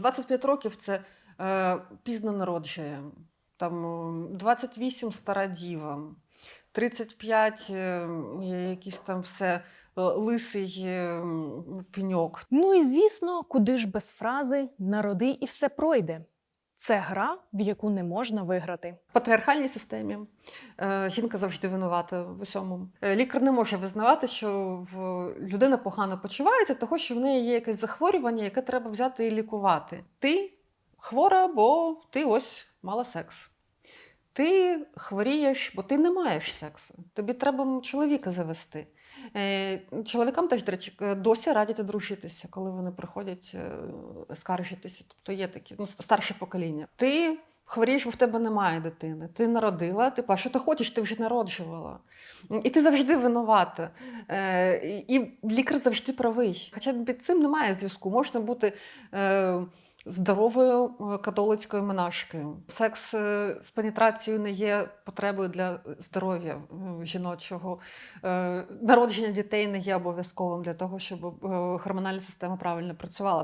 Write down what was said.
25 років це е, пізно народжує, там е, 28 стара діва, 35 е, якийсь там все е, лисий е, пеньок. Ну і звісно, куди ж без фрази народи і все пройде. Це гра, в яку не можна виграти. В патріархальній системі е, жінка завжди винувата в усьому. Е, Лікар не може визнавати, що в людина погано почувається, того що в неї є якесь захворювання, яке треба взяти і лікувати. Ти хвора, бо ти ось мала секс. Ти хворієш, бо ти не маєш сексу. Тобі треба чоловіка завести. Е, Чоловікам теж, до речі, е, досі радять одружитися, коли вони приходять е, скаржитися. Тобто є такі ну, старше покоління. Ти хворієш, бо в тебе немає дитини. Ти народила, типу, а що ти хочеш, ти вже народжувала. І ти завжди винувата. І лікар завжди правий. Хоча під цим немає зв'язку. Можна бути. Здоровою е, католицькою монашкою. Секс е, з пенетрацією не є потребою для здоров'я е, жіночого. Народження дітей не є обов'язковим для того, щоб гормональна система правильно працювала.